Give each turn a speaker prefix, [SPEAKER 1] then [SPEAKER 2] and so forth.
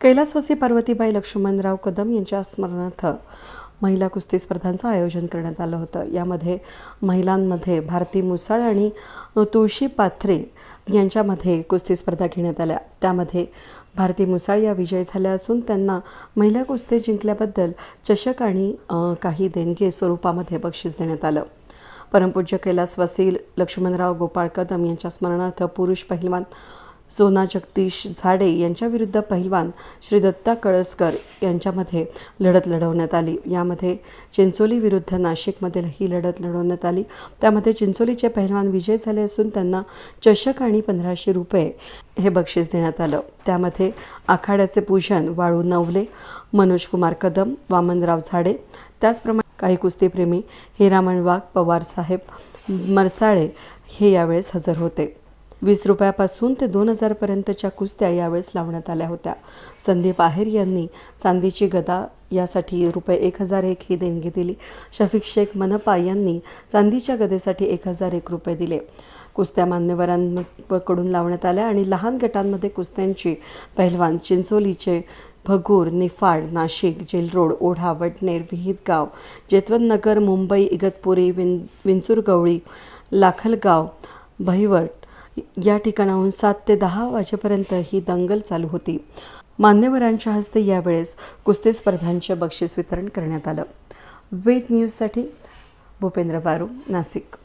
[SPEAKER 1] कैलासवासी पार्वतीबाई लक्ष्मणराव कदम यांच्या स्मरणार्थ महिला कुस्ती स्पर्धांचं आयोजन करण्यात आलं होतं. यामध्ये महिलांमध्ये भारती मुसाळ आणि तुळशी पाथरे यांच्यामध्ये कुस्ती स्पर्धा घेण्यात आल्या. त्यामध्ये भारती मुसाळ या विजयी झाल्या असून त्यांना महिला कुस्ती जिंकल्याबद्दल चषक आणि काही देणगी स्वरूपामध्ये बक्षीस देण्यात आलं. परमपूज्य कैलासवासी लक्ष्मणराव गोपाळ कदम यांच्या स्मरणार्थ पुरुष पहिलवान सोना जगदीश झाडे यांच्याविरुद्ध पहिलवान श्री दत्ता कळसकर यांच्यामध्ये लढत लढवण्यात आली. यामध्ये चिंचोली विरुद्ध नाशिकमधील ही लढत लढवण्यात आली. त्यामध्ये चिंचोलीचे पहिलवान विजय झाले असून त्यांना चषक आणि पंधराशे रुपये हे बक्षीस देण्यात आलं. त्यामध्ये आखाड्याचे पूजन वाळू नवले मनोज कुमार कदम वामनराव झाडे त्याचप्रमाणे काही कुस्तीप्रेमी हिरामण वाघ पवारसाहेब मरसाळे हे यावेळेस हजर होते. वीस रुपयापासून ते दोन हजारपर्यंतच्या कुस्त्या यावेळेस लावण्यात आल्या होत्या. संदीप आहेर यांनी चांदीची गदा यासाठी रुपये एक हजार एक ही देणगी दिली. शफिक शेख मनपा यांनी चांदीच्या गदेसाठी एक हजार एक रुपये दिले. कुस्त्या मान्यवरांकडून लावण्यात आल्या आणि लहान गटांमध्ये कुस्त्यांची पहिलवान चिंचोलीचे भगूर निफाड नाशिक जेलरोड ओढा वडनेर विहितगाव जेतवननगर मुंबई इगतपुरी विन विंचुरगवळी लाखलगाव भैवट या ठिकाणाहून सात ते दहा वाजेपर्यंत ही दंगल चालू होती. मान्यवरांच्या हस्ते यावेळेस कुस्ती स्पर्धांचे बक्षीस वितरण करण्यात आलं. वेद न्यूजसाठी भूपेंद्र बारू नाशिक.